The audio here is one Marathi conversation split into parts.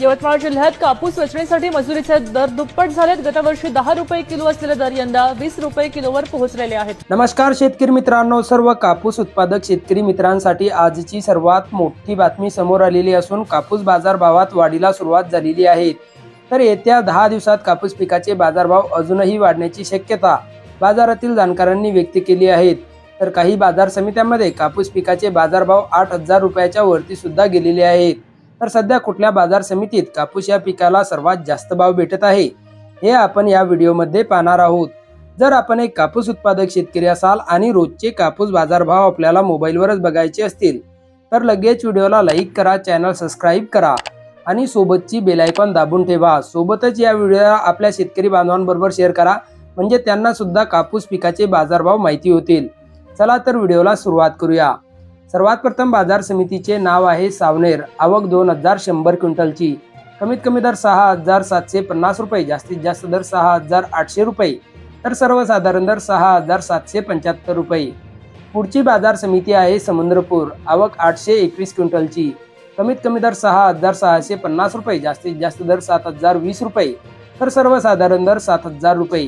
यवतमाळ जिल्ह्यात कापूस वेचण्यासाठी मजुरीचे दर दुप्पट झालेत. गतवर्षी दहा रुपये किलो असलेले दर यंदा वीस रुपये किलोवर पोहोचलेले आहेत. नमस्कार शेतकरी मित्रांनो सर्व कापूस उत्पादक शेतकरी मित्रांसाठी आजची सर्वात मोठी बातमी समोर आलेली असून कापूस बाजारभावात वाढीला सुरुवात झालेली आहे. तर येत्या दहा दिवसात कापूस पिकाचे बाजारभाव अजूनही वाढण्याची शक्यता बाजारातील जाणकारांनी व्यक्त केली आहेत तर काही बाजार समित्यांमध्ये कापूस पिकाचे बाजारभाव आठ हजार रुपयाच्या वरती सुद्धा गेलेले आहेत. तर सध्या कुठल्या बाजार समितीत कापूस या पिकाला सर्वात जास्त भाव भेटत आहे हे आपण या व्हिडिओमध्ये पाहणार आहोत. जर आपण एक कापूस उत्पादक शेतकरी असाल आणि रोजचे कापूस बाजारभाव आपल्याला मोबाईलवरच बघायचे असतील तर लगेच व्हिडिओला लाईक करा चॅनल सबस्क्राईब करा आणि सोबतची बेलायकॉन दाबून ठेवा. सोबतच या व्हिडिओला आपल्या शेतकरी बांधवांबरोबर शेअर करा म्हणजे त्यांना सुद्धा कापूस पिकाचे बाजारभाव माहिती होतील. चला तर व्हिडिओला सुरुवात करूया. सर्वात प्रथम बाजार समितीचे नाव आहे सावनेर. आवक दोन हजार शंभर क्विंटलची. कमीत कमी दर सहा हजार सातशे पन्नास रुपये जास्तीत जास्त दर सहा हजार आठशे रुपये तर सर्वसाधारण दर सहा हजार सातशे पंच्याहत्तर रुपये. पुढची बाजार समिती आहे समुद्रपूर. आवक आठशे एकवीस क्विंटलची. कमीत कमी दर सहा हजार सहाशे पन्नास रुपये जास्तीत जास्त दर सात हजार वीस रुपये तर सर्वसाधारण दर सात हजार रुपये.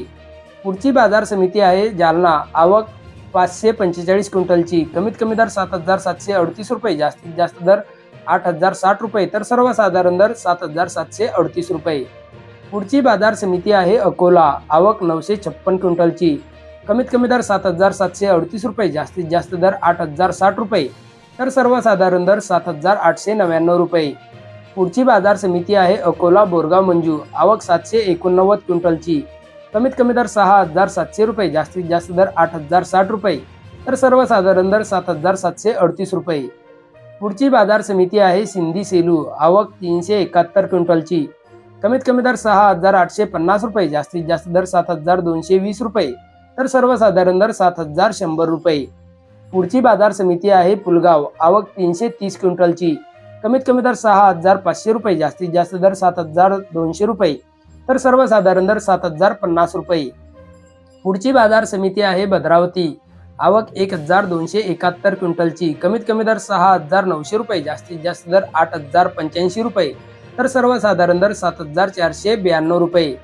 पुढची बाजार समिती आहे जालना. आवक पाचशे पंचेचाळीस क्विंटलची कमीत कमी दर सात हजार सातशे अडतीस रुपये जास्तीत जास्त दर आठ हजार साठ रुपये तर सर्वसाधारण दर सात हजार सातशे अडतीस रुपये. पुढची बाजार समिती आहे अकोला आवक नऊशे छप्पन क्विंटलची कमीत कमी दर सात हजार सातशे अडतीस रुपये जास्तीत जास्त दर आठ हजार साठ रुपये तर सर्वसाधारण दर सात हजार आठशे नव्याण्णव रुपये. पुढची बाजार समिती आहे अकोला बोरगाव मंजू आवक सातशे एकोणनव्वद क्विंटलची कमीत कमी दर सहा हजार सातशे रुपये जास्तीत जास्त दर आठ हजार साठ रुपये तर सर्वसाधारण दर सात हजार सातशे अडतीस रुपये. पुढची बाजार समिती आहे सिंधी सेलू आवक तीनशे एकाहत्तर क्विंटलची. कमीत कमी दर सहा हजार आठशे पन्नास रुपये जास्तीत जास्त दर सात हजार दोनशे वीस रुपये तर सर्वसाधारण दर सात हजार शंभर रुपये. पुढची बाजार समिती आहे पुलगाव आवक तीनशे तीस क्विंटलची. कमीत कमी दर सहा हजार पाचशे रुपये जास्तीत जास्त दर सात हजार दोनशे रुपये तर सर्वसाधारण दर सात हजार पन्नास रुपये. पुढची बाजार समिती आहे भद्रावती. आवक एक हजार दोनशे एकाहत्तर क्विंटलची. कमीत कमी दर सहा हजार नऊशे रुपये. जास्तीत जास्त दर आठ हजार पंच्याऐंशी रुपये. तर सर्वसाधारण दर सात हजार चारशे ब्याण्णव रुपये.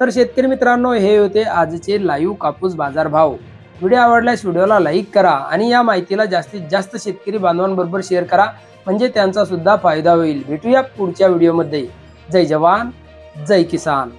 तर शेतकरी मित्रांनो हे होते आजचे लाईव्ह कापूस बाजार भाव व्हिडिओ आवडल्यास व्हिडिओला लाईक करा आणि या माहितीला जास्तीत जास्त शेतकरी बांधवांबरोबर शेअर करा. म्हणजे त्यांचा सुद्धा फायदा होईल. भेटूया पुढच्या व्हिडिओमध्ये. जय जवान. जय किसान।